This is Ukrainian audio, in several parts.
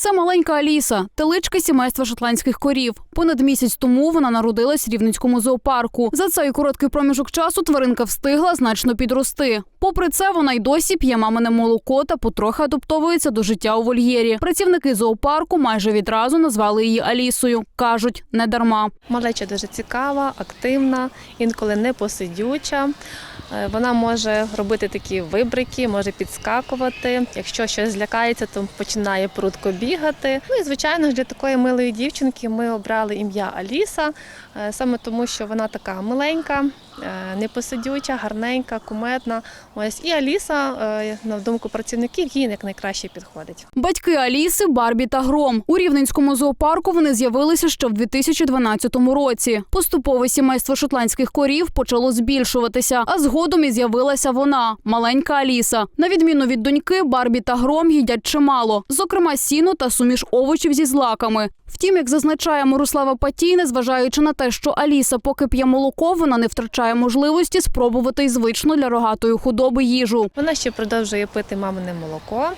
Це маленька Аліса, теличка сімейства шотландських корів. Понад місяць тому вона народилась в Рівненському зоопарку. За цей короткий проміжок часу тваринка встигла значно підрости. Попри це, вона й досі п'є мамине молоко та потрохи адаптовується до життя у вольєрі. Працівники зоопарку майже відразу назвали її Алісою. кажуть, не дарма. Малеча дуже цікава, активна, інколи непосидюча. Е, Вона може робити такі вибрики, може підскакувати. Якщо щось злякається, то починає прудко бігати. Ну і звичайно ж для такої милої дівчинки ми обрали ім'я Аліса, е, саме тому, що вона така миленька, е, непосидюча, гарненька, кумедна. Ось і Аліса, е, на думку працівників, їй як найкраще підходить. Батьки Аліси, Барбі та Гром. У Рівненському зоопарку вони з'явилися ще в 2012 році. Поступово сімейство шотландських корів почало збільшуватися, а згодом і з'явилася вона, маленька Аліса. На відміну від доньки, Барбі та Гром їдять чимало, зокрема сіно та суміш овочів зі злаками. Втім, як зазначає Мирослава Патій, незважаючи на те, що Аліса поки п'є молоко, вона не втрачає можливості спробувати й звичну для рогатої худоби їжу. Вона ще продовжує пити мамине молоко,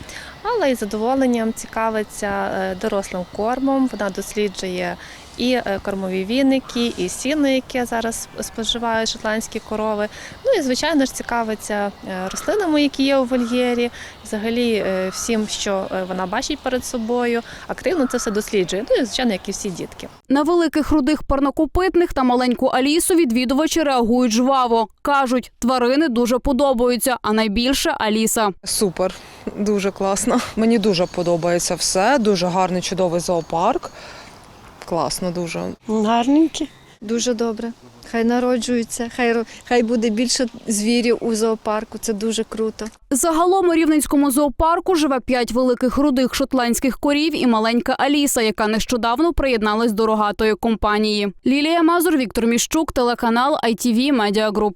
але із задоволенням цікавиться е, дорослим кормом. Вона досліджує і е, кормові віники, і сіно, яке зараз споживають шотландські корови. Ну і звичайно ж цікавиться е, рослинами, які є у вольєрі. Взагалі всім, що вона бачить перед собою, активно це все досліджує. Ну і звичайно, як і всі дітки. На великих рудих парнокопитних та маленьку Алісу відвідувачі реагують жваво. Кажуть, тварини дуже подобаються, а найбільше Аліса. Супер, дуже класно. Мені дуже подобається все. Дуже гарний, чудовий зоопарк. Класно, дуже. Гарненькі. Дуже добре. Хай народжуються, хай, хай буде більше звірів у зоопарку. Це дуже круто. Загалом у Рівненському зоопарку живе п'ять великих рудих шотландських корів і маленька Аліса, яка нещодавно приєдналась до рогатої компанії. Лілія Мазур, Віктор Міщук, телеканал ITV Media Group.